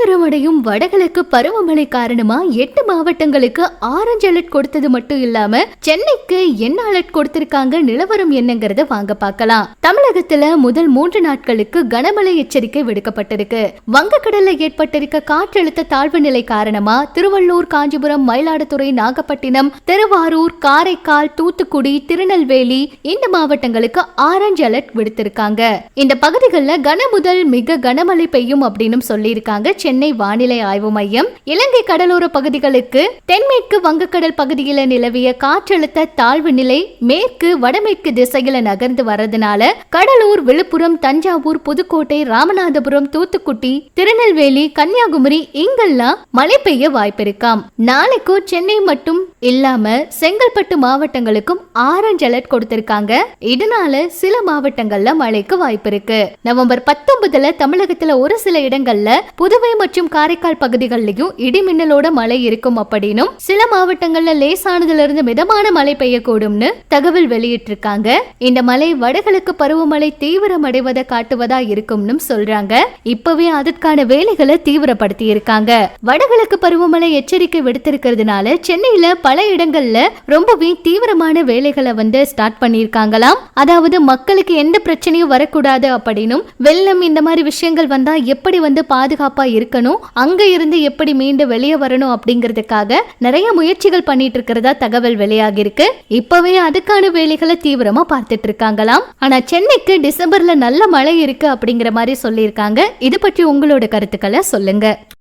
தீவிரமடையும் வடகிழக்கு பருவமழை காரணமா எட்டு மாவட்டங்களுக்கு ஆரஞ்சு அலர்ட் கொடுத்தது மட்டும் இல்லாம சென்னைக்கு என்ன அலர்ட் கொடுத்திருக்காங்க நிலவரம் என்னங்கறத வாங்க பார்க்கலாம். தமிழகத்துல முதல் மூன்று நாட்களுக்கு கனமழை எச்சரிக்கை விடுக்கப்பட்டிருக்கு. வங்கக்கடல்ல ஏற்பட்டிருக்க காற்றழுத்த தாழ்வு நிலை காரணமா திருவள்ளூர் காஞ்சிபுரம் மயிலாடுதுறை நாகப்பட்டினம் திருவாரூர் காரைக்கால் தூத்துக்குடி திருநெல்வேலி இந்த மாவட்டங்களுக்கு ஆரஞ்சு அலர்ட் விடுத்திருக்காங்க. இந்த பகுதிகளில் கன முதல் மிக கனமழை பெய்யும் அப்படின்னு சொல்லியிருக்காங்க சென்னை வானிலை ஆய்வு மையம் இலங்கை கடலோர பகுதிகளுக்கு தென்மேற்கு வங்கக்கடல் பகுதியில் நிலவிய காற்றழுத்த தாழ்வு நிலை மேற்கு வடமேற்கு திசையில நகர்ந்து வர்றதுனால கடலூர் விழுப்புரம் தஞ்சாவூர் புதுக்கோட்டை ராமநாதபுரம் தூத்துக்குடி திருநெல்வேலி கன்னியாகுமரி இங்கெல்லாம் மழை பெய்ய வாய்ப்பிருக்காம். நாளைக்கும் சென்னை மட்டும் இல்லாம செங்கல்பட்டு மாவட்டங்களுக்கும் ஆரஞ்சு அலர்ட் கொடுத்திருக்காங்க. இதனால சில மாவட்டங்கள்ல மழைக்கு வாய்ப்பு இருக்கு நவம்பர் பத்தொன்பதுல தமிழகத்துல ஒரு சில இடங்கள்ல புதுவை மற்றும் காரைக்கால் பகுதிகளிலும் இடி மின்னலோட மழை இருக்கும் அப்படின்னும் சில மாவட்டங்கள்ல லேசானதுல இருந்து மிதமான மழை பெய்யக்கூடும்னு தகவல் வெளியிட்டிருக்காங்க. இந்த மழை வடகிழக்கு பருவமழை தீவிரமடைவதை காட்டுவதா இருக்கும்னு சொல்றாங்க. இப்பவே அதற்கான வேலைகளை தீவிரப்படுத்தி இருக்காங்க வடகிழக்கு பருவமழை எச்சரிக்கை விடுத்திருக்கிறதுனால சென்னையில பல இடங்கள்ல ரொம்பவே தீவிரமான வேலைகளை வந்து ஸ்டார்ட் பண்ணியிருக்காங்களாம். அதாவது மக்களுக்கு எந்த பிரச்சனையும் வரக்கூடாது அப்படின்னும் வெள்ளம் இந்த மாதிரி விஷயங்கள் வந்தா எப்படி வந்து பாதுகாப்பா இருக்கணும். அங்க இருந்து எப்படி மீண்டு வெளியே வரணும் அப்படிங்கிறதுக்காக நிறைய முயற்சிகள் பண்ணிட்டு இருக்கிறதா தகவல் வெளியாகி இருக்கு இப்பவே அதுக்கான வேலைகளை தீவிரமா பார்த்துட்டு இருக்காங்களாம். ஆனா சென்னைக்கு டிசம்பர்ல நல்ல மழை இருக்கு அப்படிங்கிற மாதிரி சொல்லியிருக்காங்க. இது பற்றி உங்களோட கருத்துக்களை சொல்லுங்க.